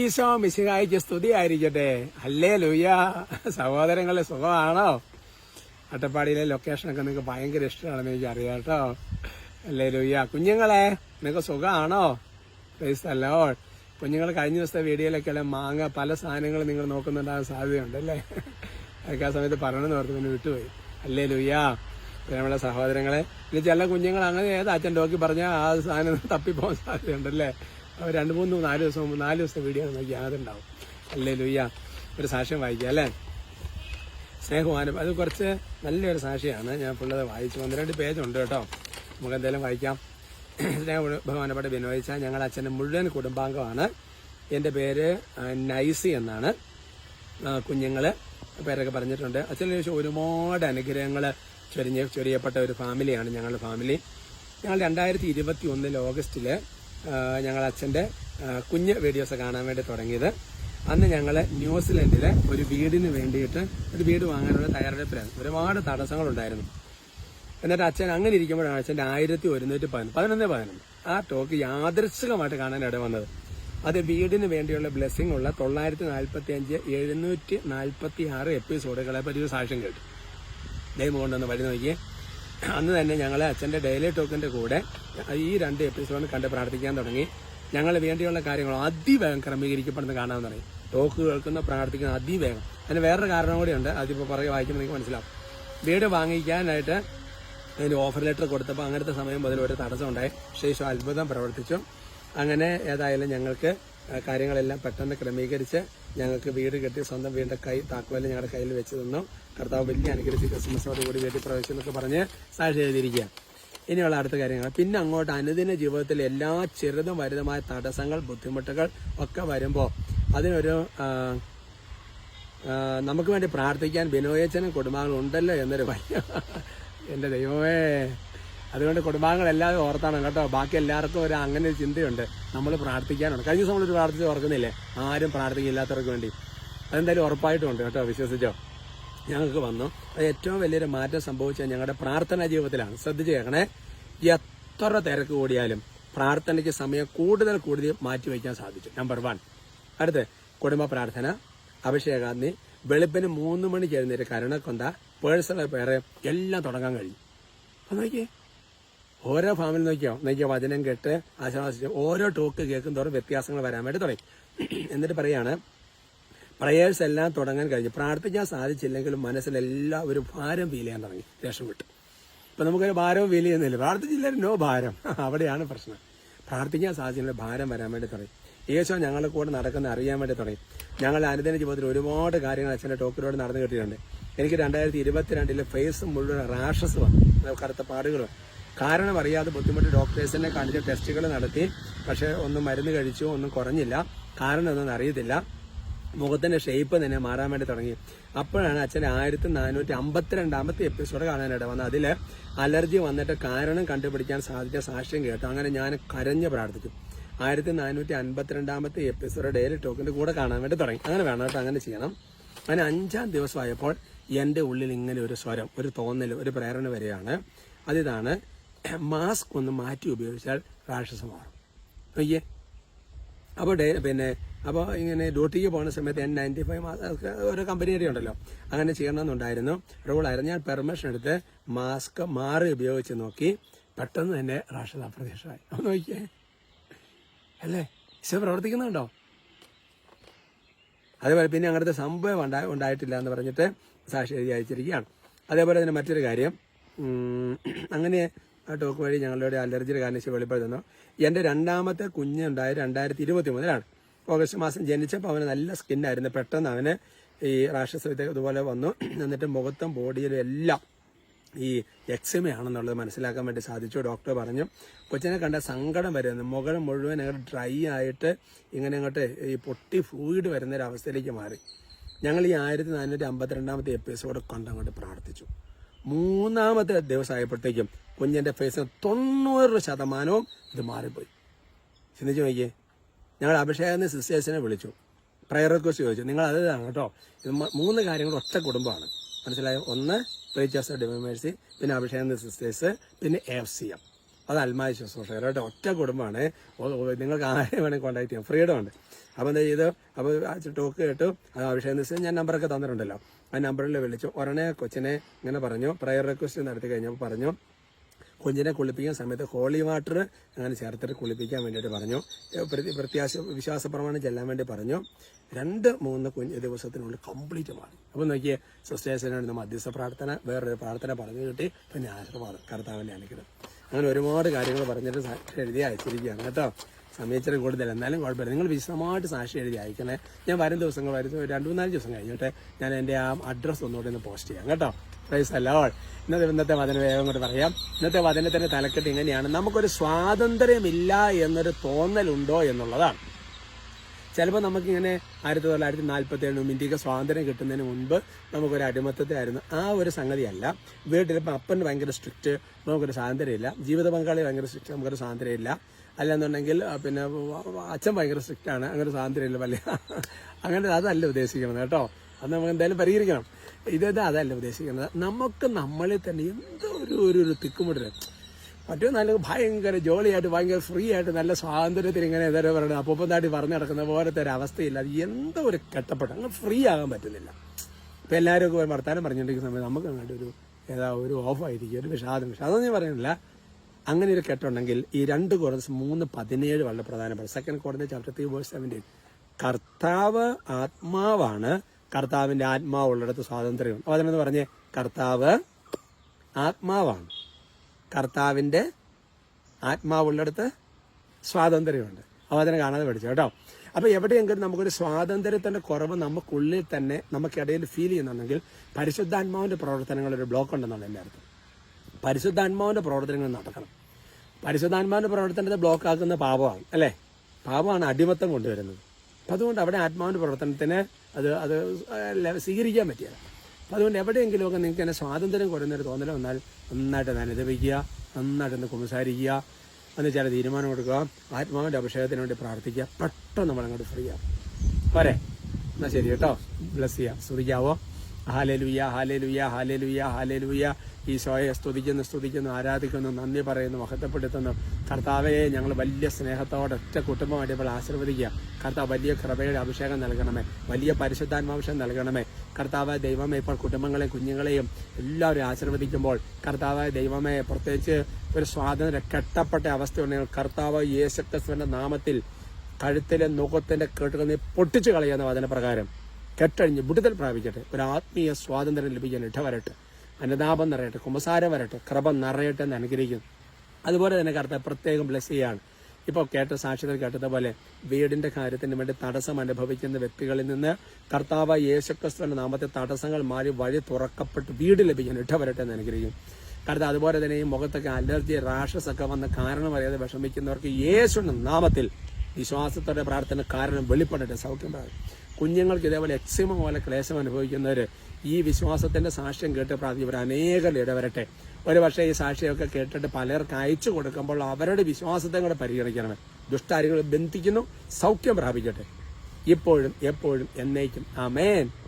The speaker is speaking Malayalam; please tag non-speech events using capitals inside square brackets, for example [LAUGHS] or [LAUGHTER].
ഈശോ മിശിഹായിക്ക് സ്തുതി ആയിരിക്കട്ടെ അല്ലേ ലൂയ സഹോദരങ്ങളെ സുഖമാണോ? അട്ടപ്പാടിയിലെ ലൊക്കേഷനൊക്കെ നിങ്ങൾക്ക് ഭയങ്കര ഇഷ്ടമാണെന്ന് എനിക്ക് അറിയാം കേട്ടോ. അല്ലേ ലൂയ കുഞ്ഞുങ്ങളെ നിങ്ങൾക്ക് സുഖമാണോ? പ്രൈസല്ലോ കുഞ്ഞുങ്ങൾ കഴിഞ്ഞ ദിവസത്തെ വീഡിയോയിലൊക്കെ മാങ്ങ പല സാധനങ്ങൾ നിങ്ങൾ നോക്കുന്നുണ്ടാകാൻ സാധ്യതയുണ്ട് അല്ലേ? അതൊക്കെ ആ സമയത്ത് പറയണമെന്ന് ഓർത്ത് പിന്നെ വിട്ടുപോയി. അല്ലേ ലൂയ നമ്മളെ സഹോദരങ്ങളെ ഇനി ചില കുഞ്ഞുങ്ങൾ അങ്ങനെ ഏത് അച്ഛൻ നോക്കി പറഞ്ഞാൽ ആ സാധനം തപ്പിപ്പോകാൻ സാധ്യതയുണ്ടല്ലേ രണ്ട് മൂന്ന് നാല് ദിവസം മുമ്പ് നാല് ദിവസത്തെ വീഡിയോ നോക്കി അതുണ്ടാവും അല്ലേ ലുയ്യ ഒരു സാക്ഷ്യം വായിക്കുക അല്ലേ? സ്നേഹമാനം അത് കുറച്ച് നല്ലൊരു സാക്ഷിയാണ്. ഞാൻ പിള്ളേരെ വായിച്ചു. ഒന്ന് രണ്ട് പേജ് ഉണ്ട് കേട്ടോ. നമുക്ക് എന്തായാലും വായിക്കാം. സ്നേഹ ബഹുമാനപ്പെട്ട വിനോദിച്ച ഞങ്ങളുടെ അച്ഛന്റെ മുഴുവൻ കുടുംബാംഗമാണ്. എന്റെ പേര് നൈസി എന്നാണ്. കുഞ്ഞുങ്ങൾ പേരൊക്കെ പറഞ്ഞിട്ടുണ്ട്. അച്ഛനെ ചോദിച്ചാൽ ഒരുപാട് അനുഗ്രഹങ്ങൾ ചൊരിഞ്ഞ് ചൊരിയപ്പെട്ട ഒരു ഫാമിലിയാണ് ഞങ്ങളുടെ ഫാമിലി ഞങ്ങൾ രണ്ടായിരത്തി ഇരുപത്തി ഒന്നിൽ ഓഗസ്റ്റിൽ ആ, ഞങ്ങൾ അച്ഛന്റെ കുഞ്ഞ് വീഡിയോസ് കാണാൻ വേണ്ടി തുടങ്ങിയത്. അന്ന് ഞങ്ങൾ ന്യൂസിലൻഡിലെ ഒരു വീടിന് വേണ്ടിയിട്ട് ഒരു വീട് വാങ്ങാനുള്ള തയ്യാറെടുപ്പിലായിരുന്നു ഒരുപാട് തടസ്സങ്ങളുണ്ടായിരുന്നു. എന്നിട്ട് അച്ഛൻ അങ്ങനെ ഇരിക്കുമ്പോഴാണ് അച്ഛന്റെ ആയിരത്തി ഒരുന്നൂറ്റി പതിനൊന്ന് പതിനൊന്ന് പതിനൊന്ന്. ആ ടോക്ക് യാദൃശ്ചികമായിട്ട് കാണാനിട വന്നത് അത് വീടിന് വേണ്ടിയുള്ള ബ്ലെസ്സിംഗ് ഉള്ള തൊള്ളായിരത്തി നാൽപ്പത്തി അഞ്ച് എഴുന്നൂറ്റി നാൽപ്പത്തി ആറ് എപ്പിസോഡുകളെ പറ്റി ഒരു സാക്ഷ്യം കേട്ടു. ദൈവം കൊണ്ടുവന്ന് വഴി നോക്കിയേ. അന്ന് തന്നെ ഞങ്ങൾ അച്ഛന്റെ ഡെയിലി ടോക്കിന്റെ കൂടെ ഈ രണ്ട് എപ്പിസോഡ് കണ്ട് പ്രാർത്ഥിക്കാൻ തുടങ്ങി. ഞങ്ങൾ വേണ്ടിയുള്ള കാര്യങ്ങൾ അതിവേഗം ക്രമീകരിക്കപ്പെടുന്നത് കാണാമെന്ന് പറയും. ടോക്ക് കേൾക്കുന്ന പ്രാർത്ഥിക്കുന്ന അതിവേഗം. അതിന് വേറൊരു കാരണം കൂടിയുണ്ട്. അതിപ്പോൾ പുറകെ വായിക്കുമ്പോൾ നിങ്ങൾക്ക് മനസ്സിലാവും. വീട് വാങ്ങിക്കാനായിട്ട് അതിന് ഓഫർ ലെറ്റർ കൊടുത്തപ്പോൾ അങ്ങനത്തെ സമയം മുതൽ ഒരു തടസ്സം ശേഷം അത്ഭുതം പ്രവർത്തിച്ചു. അങ്ങനെ ഏതായാലും ഞങ്ങൾക്ക് കാര്യങ്ങളെല്ലാം പെട്ടെന്ന് ക്രമീകരിച്ച് ഞങ്ങൾക്ക് വീട് കെട്ടി സ്വന്തം വീടിന്റെ കൈ താക്കോൽ ഞങ്ങളുടെ കയ്യിൽ വെച്ച് തന്നു. കർത്താവ് വലിയ അനുഗ്രഹിച്ച് ക്രിസ്മസോട് കൂടി വീട്ടിൽ പ്രവേശിച്ചു എന്നൊക്കെ പറഞ്ഞ് സാക്ഷി എഴുതിയിരിക്കുക ഇനിയുള്ള അടുത്ത കാര്യങ്ങൾ. പിന്നെ അങ്ങോട്ട് അനുദിന ജീവിതത്തിൽ എല്ലാ ചെറുതും വലുതുമായ തടസ്സങ്ങൾ ബുദ്ധിമുട്ടുകൾ ഒക്കെ വരുമ്പോൾ അതിനൊരു നമുക്ക് വേണ്ടി പ്രാർത്ഥിക്കാൻ ബിനോയച്ചനും കുടുംബാംഗങ്ങളും ഉണ്ടല്ലോ എന്നൊരു ഭയ. എന്റെ ദൈവമേ. അതുകൊണ്ട് കുടുംബാംഗങ്ങൾ എല്ലാവരും ഓർത്താണ് കേട്ടോ. ബാക്കി എല്ലാവർക്കും ഒരു അങ്ങനെ ഒരു ചിന്തയുണ്ട്. നമ്മൾ പ്രാർത്ഥിക്കാനുണ്ട്. കഴിഞ്ഞ ദിവസം നമ്മളൊരു പ്രാർത്ഥിച്ച് ഓർക്കുന്നില്ലേ? ആരും പ്രാർത്ഥിക്കില്ലാത്തവർക്ക് വേണ്ടി. അതെന്തായാലും ഉറപ്പായിട്ടും ഉണ്ട് കേട്ടോ. വിശ്വസിച്ചോ? ഞങ്ങൾക്ക് വന്നു. അത് ഏറ്റവും വലിയൊരു മാറ്റം സംഭവിച്ചത് ഞങ്ങളുടെ പ്രാർത്ഥനാ ജീവിതത്തിലാണ്. ശ്രദ്ധിച്ച് കേൾക്കണേ. എത്ര തിരക്ക് കൂടിയാലും പ്രാർത്ഥനയ്ക്ക് സമയം കൂടുതൽ കൂടുതൽ മാറ്റിവെക്കാൻ സാധിച്ചു. നമ്പർ വൺ അടുത്ത് കുടുംബ പ്രാർത്ഥന അഭിഷേകാഗ്നി വെളുപ്പിന് മൂന്ന് മണിക്ക് എഴുന്നേറ്റ് കരുണക്കൊന്ത പേഴ്സണൽ പേര് എല്ലാം തുടങ്ങാൻ കഴിയും. അപ്പം നോക്കിയേ ഓരോ ഫാമിൽ നോക്കിയോ? നോക്കിയോ? വചനം കേട്ട് ആശ്വാസിച്ച് ഓരോ ടോക്ക് കേൾക്കും തോറും വ്യത്യാസങ്ങൾ വരാൻ വേണ്ടി തുടങ്ങി. എന്നിട്ട് പറയാണ് പ്രയേഴ്സ് എല്ലാം തുടങ്ങാൻ കഴിഞ്ഞു. പ്രാർത്ഥിക്കാൻ സാധിച്ചില്ലെങ്കിലും മനസ്സിലെല്ലാം ഒരു ഭാരം ഫീൽ ചെയ്യാൻ തുടങ്ങി. രക്ഷപ്പെട്ടു ഇപ്പൊ നമുക്കൊരു ഭാരവും ഫീൽ ചെയ്യുന്നില്ല. പ്രാർത്ഥിച്ചില്ലെങ്കിൽ നോ ഭാരം. [LAUGHS] അവിടെയാണ് പ്രശ്നം. പ്രാർത്ഥിക്കാൻ സാധിച്ചില്ല ഭാരം വരാൻ വേണ്ടി തുടങ്ങി. യേശോ ഞങ്ങളുടെ കൂടെ നടക്കുന്ന അറിയാൻ വേണ്ടി തുടങ്ങി. ഞങ്ങൾ അനുദിന ജീവിതത്തിൽ ഒരുപാട് കാര്യങ്ങൾ അച്ഛന്റെ ടോക്കിലൂടെ നടന്നു കിട്ടിയിട്ടുണ്ട്. എനിക്ക് രണ്ടായിരത്തി ഇരുപത്തിരണ്ടിലെ ഫേസ് മുഴുവൻ റാഷസ് വന്നു. കറുത്ത പാടുകൾ. കാരണം അറിയാതെ ബുദ്ധിമുട്ട് ഡോക്ടേഴ്സിനെ കാണിച്ച് ടെസ്റ്റുകൾ നടത്തി പക്ഷെ ഒന്നും മരുന്ന് കഴിച്ചു ഒന്നും കുറഞ്ഞില്ല. കാരണം ഒന്നും അറിയത്തില്ല. മുഖത്തിന്റെ ഷേപ്പ് തന്നെ മാറാൻ വേണ്ടി തുടങ്ങി. അപ്പോഴാണ് അച്ഛൻ ആയിരത്തി നാനൂറ്റി അമ്പത്തിരണ്ടാമത്തെ എപ്പിസോഡ് കാണാനായിട്ട് വന്നത്. അതിൽ അലർജി വന്നിട്ട് കാരണം കണ്ടുപിടിക്കാൻ സാധിച്ച സാക്ഷ്യം കേട്ടു. അങ്ങനെ ഞാൻ കരഞ്ഞ് പ്രാർത്ഥിച്ചു. ആയിരത്തി നാനൂറ്റി അൻപത്തിരണ്ടാമത്തെ എപ്പിസോഡ് ഡെയിലി ടോക്കിന്റെ കൂടെ കാണാൻ വേണ്ടി തുടങ്ങി. അങ്ങനെ വേണം കേട്ടോ അങ്ങനെ ചെയ്യണം. അങ്ങനെ അഞ്ചാം ദിവസമായപ്പോൾ എന്റെ ഉള്ളിൽ ഇങ്ങനെ ഒരു സ്വരം ഒരു തോന്നൽ ഒരു പ്രേരണ വരികയാണ്. അതിതാണ് മാസ്ക് ഒന്ന് മാറ്റി ഉപയോഗിച്ചാൽ റാഷസ് മാറും. നോക്കിയേ? അപ്പോൾ പിന്നെ അപ്പോൾ ഇങ്ങനെ ഡ്യൂട്ടിക്ക് പോകുന്ന സമയത്ത് എൻ നയന്റി ഫൈവ് ഓരോ കമ്പനിയുടെ ഉണ്ടല്ലോ. അങ്ങനെ ചെയ്യണമെന്നുണ്ടായിരുന്നു. റൂളായിരുന്നു ഞാൻ പെർമിഷൻ എടുത്ത് മാസ്ക് മാറി ഉപയോഗിച്ച് നോക്കി പെട്ടെന്ന് തന്നെ റാഷസ് അപ്രത്യക്ഷമായി. ഒന്ന് നോക്കിയേ? അല്ലേ? ഈശോ പ്രവർത്തിക്കുന്നുണ്ടോ? അതേപോലെ പിന്നെ അങ്ങനത്തെ സംഭവം ഉണ്ടായി ഉണ്ടായിട്ടില്ല എന്ന് പറഞ്ഞിട്ട് സാക്ഷി എഴുതി അയച്ചിരിക്കുകയാണ്. അതേപോലെ തന്നെ മറ്റൊരു കാര്യം. അങ്ങനെ ആ ടോക്ക് വഴി ഞങ്ങളുടെ അലർജിയുടെ കാരണം വെളിപ്പെടുത്തുന്നു എന്റെ രണ്ടാമത്തെ കുഞ്ഞുണ്ടായ രണ്ടായിരത്തി ഇരുപത്തി മൂന്നിലാണ് ഓഗസ്റ്റ് മാസം ജനിച്ചപ്പോൾ അവന് നല്ല സ്കിന്നായിരുന്നു പെട്ടെന്ന് അവന് ഈ റാഷസ് ഇതുപോലെ വന്നു. എന്നിട്ട് മുഖത്തും ബോഡിയിലും എല്ലാം ഈ എക്സിമയാണെന്നുള്ളത് മനസ്സിലാക്കാൻ വേണ്ടി സാധിച്ചു. ഡോക്ടർ പറഞ്ഞു കൊച്ചിനെ കണ്ട സങ്കടം വരുന്നു. മുഖം മുഴുവൻ അങ്ങോട്ട് ഡ്രൈ ആയിട്ട് ഇങ്ങനെ അങ്ങോട്ട് ഈ പൊട്ടി ഫ്ലൂയിഡ് വരുന്ന ഒരു അവസ്ഥയിലേക്ക് മാറി. ഞങ്ങൾ ഈ ആയിരത്തി നാനൂറ്റി അമ്പത്തിരണ്ടാമത്തെ എപ്പിസോഡ് കണ്ടങ്ങോട്ട് പ്രാർത്ഥിച്ചു. മൂന്നാമത്തെ ദിവസമായപ്പോഴത്തേക്കും കുഞ്ഞിന്റെ ഫേസിന് തൊണ്ണൂറ് ശതമാനവും ഇത് മാറിപ്പോയി. ചിന്തിച്ചു നോക്കിയേ. ഞങ്ങൾ അഭിഷേകം സിസ്റ്റേഴ്സിനെ വിളിച്ചു. പ്രയർ റിക്വസ്റ്റ് ചോദിച്ചു. നിങ്ങൾ അത് ഇതാണ് കേട്ടോ. ഇത് മൂന്ന് കാര്യങ്ങൾ ഒറ്റ കുടുംബമാണ്. മനസ്സിലായോ? ഒന്ന് പ്രീച്ചേഴ്സ് ഡിമേഴ്സി പിന്നെ അഭിഷേകം സിസ്റ്റേഴ്സ് പിന്നെ എഫ് സി എം അത് അൽമായ ശുശ്രൂഷകർ. കേട്ടോ ഒറ്റ കുടുംബമാണ്. നിങ്ങൾക്ക് ആരെ വേണമെങ്കിൽ കോൺടാക്ട് ചെയ്യാം. ഫ്രീഡം ഉണ്ട്. അപ്പോൾ എന്താ ചെയ്തു? അപ്പോൾ ടോക്ക് കേട്ടു. അഭിഷേകം ഞാൻ നമ്പറൊക്കെ തന്നിട്ടുണ്ടല്ലോ. ആ നമ്പറിൽ വിളിച്ചു. ഉടനെ കൊച്ചിനെ ഇങ്ങനെ പറഞ്ഞു. പ്രയർ റിക്വസ്റ്റ് നടത്തി കഴിഞ്ഞപ്പോൾ പറഞ്ഞു കുഞ്ഞിനെ കുളിപ്പിക്കുന്ന സമയത്ത് ഹോളി വാട്ടർ അങ്ങനെ ചേർത്തിട്ട് കുളിപ്പിക്കാൻ വേണ്ടിയിട്ട് പറഞ്ഞു. പ്രത്യാശ വിശ്വാസ പ്രമാണം ചെല്ലാൻ വേണ്ടി പറഞ്ഞു. രണ്ട് മൂന്ന് കുഞ്ഞ് ദിവസത്തിനുള്ളിൽ കംപ്ലീറ്റ് മാറി. അപ്പോൾ നോക്കിയേ സിസ്റ്റേഴ്സിനാണ് മധ്യസ്ഥ പ്രാർത്ഥന വേറൊരു പ്രാർത്ഥന പറഞ്ഞു കിട്ടി. പിന്നെ ആശീർവാദം കർത്താവിന്റെ അനുഗ്രഹം. അങ്ങനെ ഒരുപാട് കാര്യങ്ങൾ പറഞ്ഞിട്ട് എഴുതി അയച്ചിരിക്കുകയാണ് കേട്ടോ. സമയച്ചിരി കൂടുതൽ. എന്നാലും കുഴപ്പമില്ല. നിങ്ങൾ വിശദമായിട്ട് സാക്ഷി എഴുതി അയക്കണേ. ഞാൻ വരും ദിവസങ്ങൾ ഒരു രണ്ട് മൂന്നാൽ ദിവസം കഴിഞ്ഞിട്ട് ഞാൻ എന്റെ ആ അഡ്രസ്സ് ഒന്നുകൂടി ഒന്ന് പോസ്റ്റ് ചെയ്യാം. കേട്ടോ? പ്രൈസ് അല്ലോൾ ഇന്നത്തെ ഇന്നത്തെ വചന വേഗം കൊണ്ട് പറയാം. ഇന്നത്തെ വചനത്തിന്റെ തലക്കെട്ട് ഇങ്ങനെയാണ്. നമുക്കൊരു സ്വാതന്ത്ര്യമില്ല എന്നൊരു തോന്നലുണ്ടോ എന്നുള്ളതാണ്. ചിലപ്പോൾ നമുക്കിങ്ങനെ ആയിരത്തി തൊള്ളായിരത്തി നാൽപ്പത്തി ഏഴിനും ഇന്ത്യയ്ക്ക് സ്വാതന്ത്ര്യം കിട്ടുന്നതിന് മുൻപ് നമുക്കൊരു അടിമത്തത്തിലായിരുന്നു ആ ഒരു സംഗതിയല്ല. ഇപ്പം അപ്പൻ ഭയങ്കര സ്ട്രിക്റ്റ് നമുക്കൊരു സ്വാതന്ത്ര്യമില്ല. ജീവിത പങ്കാളി ഭയങ്കര സ്ട്രിക്റ്റ് നമുക്കൊരു സ്വാതന്ത്ര്യമില്ല. അല്ലെന്നുണ്ടെങ്കിൽ പിന്നെ അച്ഛൻ ഭയങ്കര സ്ട്രിക്റ്റ് ആണ്. അങ്ങനെ സ്വാതന്ത്ര്യമില്ല വല്ല [LAUGHS] അങ്ങനെ അതല്ല ഉദ്ദേശിക്കുന്നത് കേട്ടോ. അത് നമുക്ക് എന്തായാലും പരിഹരിക്കണം. ഇത് അതല്ല ഉദ്ദേശിക്കുന്നത്. നമുക്ക് നമ്മളിൽ തന്നെ എന്തോ ഒരു ഒരു തിക്കുമുട്ടൽ മറ്റേ നല്ല ഭയങ്കര ജോളിയായിട്ട് ഭയങ്കര ഫ്രീ ആയിട്ട് നല്ല സ്വാതന്ത്ര്യത്തിൽ ഇങ്ങനെ ഏതായാലും പറയുന്നത് അപ്പൊപ്പം താട്ടി പറഞ്ഞു നടക്കുന്ന പോലത്തെ ഒരു അവസ്ഥയില്ല. അത് എന്തോ ഒരു കെട്ടപ്പെട്ട അങ്ങ് ഫ്രീ ആകാൻ പറ്റുന്നില്ല. ഇപ്പം എല്ലാവരും ഒക്കെ വർത്താനം പറഞ്ഞുകൊണ്ടിരിക്കുന്ന സമയത്ത് നമുക്ക് അങ്ങോട്ട് ഒരു ഏതാ ഒരു ഓഫായിരിക്കും ഒരു വിഷാദം വിഷാദം ഞാൻ പറയുന്നില്ല. അങ്ങനെ ഒരു കെട്ടുണ്ടെങ്കിൽ ഈ രണ്ട് കുറച്ച് മൂന്ന് പതിനേഴ് വളരെ പ്രധാനപ്പെട്ട സെക്കൻഡ് കോടതി ചാപ്റ്റർ ത്രീ വേഴ്സ് സെവന്റീൻ കർത്താവ് ആത്മാവാണ്. കർത്താവിന്റെ ആത്മാവുള്ളിടത്ത് സ്വാതന്ത്ര്യം അപ്പോൾ അതിനെന്ന് പറഞ്ഞേ? കർത്താവ് ആത്മാവാണ്. കർത്താവിന്റെ ആത്മാവുള്ളിടത്ത് സ്വാതന്ത്ര്യമുണ്ട്. അപ്പോൾ അതിനെ കാണാതെ പഠിച്ചു. കേട്ടോ? അപ്പോൾ എവിടെയെങ്കിലും നമുക്കൊരു സ്വാതന്ത്ര്യത്തിന്റെ കുറവ് നമുക്കുള്ളിൽ തന്നെ നമുക്കിടയിൽ ഫീൽ ചെയ്യുന്നുണ്ടെങ്കിൽ പരിശുദ്ധാത്മാവിന്റെ പ്രവർത്തനങ്ങളൊരു ബ്ലോക്ക് ഉണ്ടെന്നാണ് എന്റെ അർത്ഥം. പരിശുദ്ധാത്മാവിന്റെ പ്രവർത്തനങ്ങൾ നടക്കണം. പരിശുദ്ധാത്മാവിന്റെ പ്രവർത്തനത്തെ ബ്ലോക്ക് ആക്കുന്ന പാപമാണ് അല്ലേ? പാപമാണ് അടിമത്തം കൊണ്ടുവരുന്നത്. അപ്പം അതുകൊണ്ട് അവിടെ ആത്മാവിന്റെ പ്രവർത്തനത്തിന് അത് അത് സ്വീകരിക്കാൻ പറ്റിയത് അതുകൊണ്ട് എവിടെയെങ്കിലുമൊക്കെ നിങ്ങൾക്ക് എന്നെ സ്വാതന്ത്ര്യം കൊടുന്നൊരു തോന്നൽ വന്നാൽ നന്നായിട്ട് അനുദപിക്കുക നന്നായിട്ടൊന്ന് കുമ്പസാരിക്കുക എന്ന് ചില തീരുമാനം കൊടുക്കുക ആത്മാവിന്റെ അഭിഷേകത്തിന് വേണ്ടി പ്രാർത്ഥിക്കുക പെട്ടെന്ന് നമ്മളങ്ങോട്ട് ഫ്രീ ആവും. പോരെ? എന്നാ ശരി കേട്ടോ. ബ്ലസ് ചെയ്യാം. സ്തുതിക്കാവോ? ഹാലേലുയ്യ ഹാലേലുയ്യ ഹാലേലുയ്യ ഈ ഈശോയെ സ്തുതിക്കുന്നു സ്തുതിക്കുന്നു ആരാധിക്കുന്നു നന്ദി പറയുന്നു മഹത്വപ്പെടുത്തുന്നു. കർത്താവെ ഞങ്ങൾ വലിയ സ്നേഹത്തോടെ ഒറ്റ കുടുംബമായിട്ട് ഇപ്പോൾ ആശീർവദിക്കുക. കർത്താവ് വലിയ കൃപയുടെ അഭിഷേകം നൽകണമേ. വലിയ പരിശുദ്ധാത്മാഭിഷേകം നൽകണമേ. കർത്താവ് ദൈവമേ ഇപ്പോൾ കുടുംബങ്ങളെയും കുഞ്ഞുങ്ങളെയും എല്ലാവരും ആശീർവദിക്കുമ്പോൾ കർത്താവ് ദൈവമേ പ്രത്യേകിച്ച് ഒരു സ്വാതന്ത്ര്യം കെട്ടപ്പെട്ട അവസ്ഥയുണ്ടെങ്കിൽ കർത്താവ് യേശുക്രിസ്തുവിന്റെ നാമത്തിൽ കഴുത്തിലെ നുഖത്തിന്റെ കേട്ടുകൾ നീ പൊട്ടിച്ചു കളയുന്ന വചനപ്രകാരം കെട്ടഴിഞ്ഞ് വിടുതൽ പ്രാപിക്കട്ടെ. ഒരു ആത്മീയ സ്വാതന്ത്ര്യം ലഭിക്കാൻ ഇടവരട്ടെ. അനുതാപം നിറയട്ടെ. കുമ്പസാരം വരട്ടെ. കൃപ നിറയട്ടെ എന്ന് അനുഗ്രഹിക്കുന്നു. അതുപോലെ തന്നെ കർത്താവ് പ്രത്യേകം ബ്ലസ് ചെയ്യാണ് ഇപ്പോൾ കേട്ട സാക്ഷികൾ കേട്ടതുപോലെ വീടിന്റെ കാര്യത്തിന് വേണ്ടി തടസ്സം അനുഭവിക്കുന്ന വ്യക്തികളിൽ നിന്ന് കർത്താവ് യേശുക്രിസ്തുവിന്റെ നാമത്തെ തടസ്സങ്ങൾ മാറി വഴി തുറക്കപ്പെട്ട് വീട് ലഭിക്കാൻ ഇടവരട്ടെ എന്ന് അനുഗ്രഹിക്കും. കാരണം അതുപോലെ തന്നെ ഈ മുഖത്തൊക്കെ അലർജി റാഷസ് ഒക്കെ വന്ന കാരണം അറിയാതെ വിഷമിക്കുന്നവർക്ക് യേശുവിന്റെ നാമത്തിൽ വിശ്വാസത്തോടെ പ്രാർത്ഥന കാരണം വെളിപ്പെടട്ടെ. സൗഖ്യം കുഞ്ഞുങ്ങൾക്ക് ഇതേപോലെ എക്സിമ പോലെ ക്ലേശം അനുഭവിക്കുന്നവർ ഈ വിശ്വാസത്തിന്റെ സാക്ഷ്യം കേട്ട് പ്രാർത്ഥിക്കുന്നവർ അനേകം ഇടവരട്ടെ ഒരു പക്ഷേ ഈ സാക്ഷിയൊക്കെ കേട്ടിട്ട് പലർക്ക് അയച്ചു കൊടുക്കുമ്പോൾ അവരുടെ വിശ്വാസത്തെ കൂടെ പരിഗണിക്കണമേ. ദുഷ്ടാരികൾ ബന്ധിക്കുന്നു സൗഖ്യം പ്രാപിക്കട്ടെ. ഇപ്പോഴും എപ്പോഴും എന്നേക്കും. ആമേൻ.